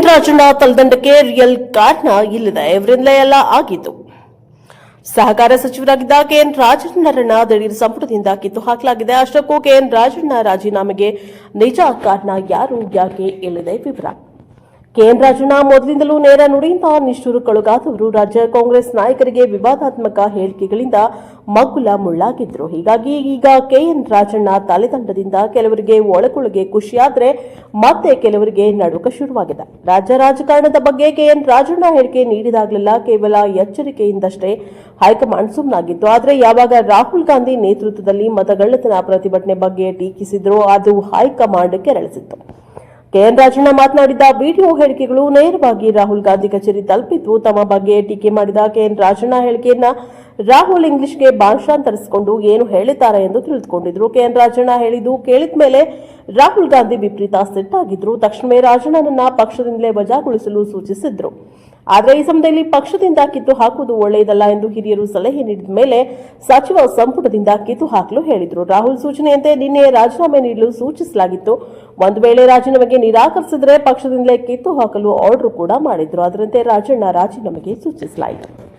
Rajanna ತಲದಂಡಕ್ಕೆ real ಕಾರಣ ಇಲ್ಲದ ಇವರಿಂದಲೇ ಎಲ್ಲ ಆಗಿತ್ತು ಸಹಕಾರ ಸಚಿವರಾಗಿದ್ದ ಕೆಎನ್ ರಾಜಣ್ಣರನ್ನ ದಿಢೀರ್ ಸಂಪುಟದಿಂದ ಕಿತ್ತು ಹಾಕಲಾಗಿದೆ. ಅಷ್ಟಕ್ಕೂ ಕೆಎನ್ ರಾಜಣ್ಣ ರಾಜೀನಾಮೆಗೆ ನಿಜ ಕಾರಣ ಯಾರು, ಯಾಕೆ ಇಲ್ಲಿದೆ ವಿವರ. ಕೆಎನ್ ರಾಜಣ್ಣ ಮೊದಲಿಂದಲೂ ನೇರ ನುಡಿಯಿಂದ ನಿಷ್ಠುರಕ್ಕೊಳಗಾದವರು ರಾಜ್ಯ ಕಾಂಗ್ರೆಸ್ ನಾಯಕರಿಗೆ ವಿವಾದಾತ್ಮಕ ಹೇಳಿಕೆಗಳಿಂದ ಮಗುಲ ಮುಳ್ಳಾಗಿದ್ರು. ಹೀಗಾಗಿ ಈಗ ಕೆಎನ್ ರಾಜಣ್ಣ ತಲೆದಂಡದಿಂದ ಕೆಲವರಿಗೆ ಒಳಕೊಳಗೆ ಖುಷಿಯಾದ್ರೆ ಮತ್ತೆ ಕೆಲವರಿಗೆ ನಡುಕ ಶುರುವಾಗಿದೆ. ರಾಜ್ಯ ರಾಜಕಾರಣದ ಬಗ್ಗೆ ಕೆಎನ್ ರಾಜಣ್ಣ ಹೇಳಿಕೆ ನೀಡಿದಾಗಲೆಲ್ಲ ಕೇವಲ ಎಚ್ಚರಿಕೆಯಿಂದಷ್ಟೇ ಹೈಕಮಾಂಡ್ ಸುಮ್ಮನಾಗಿತ್ತು ಆದರೆ ಯಾವಾಗ ರಾಹುಲ್ ಗಾಂಧಿ ನೇತೃತ್ವದಲ್ಲಿ ಮತಗಳ್ಳತನ ಪ್ರತಿಭಟನೆ ಬಗ್ಗೆ ಟೀಕಿಸಿದ್ರೋ ಅದು ಹೈಕಮಾಂಡ್ ಕೆರಳಿಸಿತ್ತು. ಕೆಎನ್ ರಾಜಣ್ಣ ಮಾತನಾಡಿದ ವಿಡಿಯೋ ಹೇಳಿಕೆಗಳು ನೇರವಾಗಿ ರಾಹುಲ್ ಗಾಂಧಿ ಕಚೇರಿ ತಲುಪಿದ್ದು, ತಮ್ಮ ಬಗ್ಗೆ ಟೀಕೆ ಮಾಡಿದ ಕೆಎನ್ ರಾಜಣ್ಣ ಹೇಳಿಕೆಯನ್ನ ರಾಹುಲ್ ಇಂಗ್ಲಿಷ್ಗೆ ಭಾಷಾಂತರಿಸಿಕೊಂಡು ಏನು ಹೇಳಿದ್ದಾರೆ ಎಂದು ತಿಳಿದುಕೊಂಡಿದ್ರು. ಕೆಎನ್ ರಾಜಣ್ಣ ಹೇಳಿದ್ದು ಕೇಳಿದ ಮೇಲೆ ರಾಹುಲ್ ಗಾಂಧಿ ವಿಪರೀತ ಸಿಟ್ಟಾಗಿದ್ರು ತಕ್ಷಣವೇ ರಾಜಣ್ಣನನ್ನ ಪಕ್ಷದಿಂದಲೇ ವಜಾಗೊಳಿಸಲು ಸೂಚಿಸಿದ್ರು. ಆದರೆ ಈ ಸಮಯದಲ್ಲಿ ಪಕ್ಷದಿಂದ ಕಿತ್ತು ಹಾಕುವುದು ಒಳ್ಳೆಯದಲ್ಲ ಎಂದು ಹಿರಿಯರು ಸಲಹೆ ನೀಡಿದ ಮೇಲೆ ಸಚಿವ ಸಂಪುಟದಿಂದ ಕಿತ್ತು ಹಾಕಲು ಹೇಳಿದರು. ರಾಹುಲ್ ಸೂಚನೆಯಂತೆ ನಿನ್ನೆ ರಾಜೀನಾಮೆ ನೀಡಲು ಸೂಚಿಸಲಾಗಿತ್ತು. ಒಂದು ವೇಳೆ ರಾಜೀನಾಮೆಗೆ ನಿರಾಕರಿಸಿದರೆ ಪಕ್ಷದಿಂದಲೇ ಕಿತ್ತು ಹಾಕಲು ಆರ್ಡರ್ ಕೂಡ ಮಾಡಿದ್ರು. ಅದರಂತೆ ರಾಜಣ್ಣ ರಾಜೀನಾಮೆಗೆ ಸೂಚಿಸಲಾಯಿತು.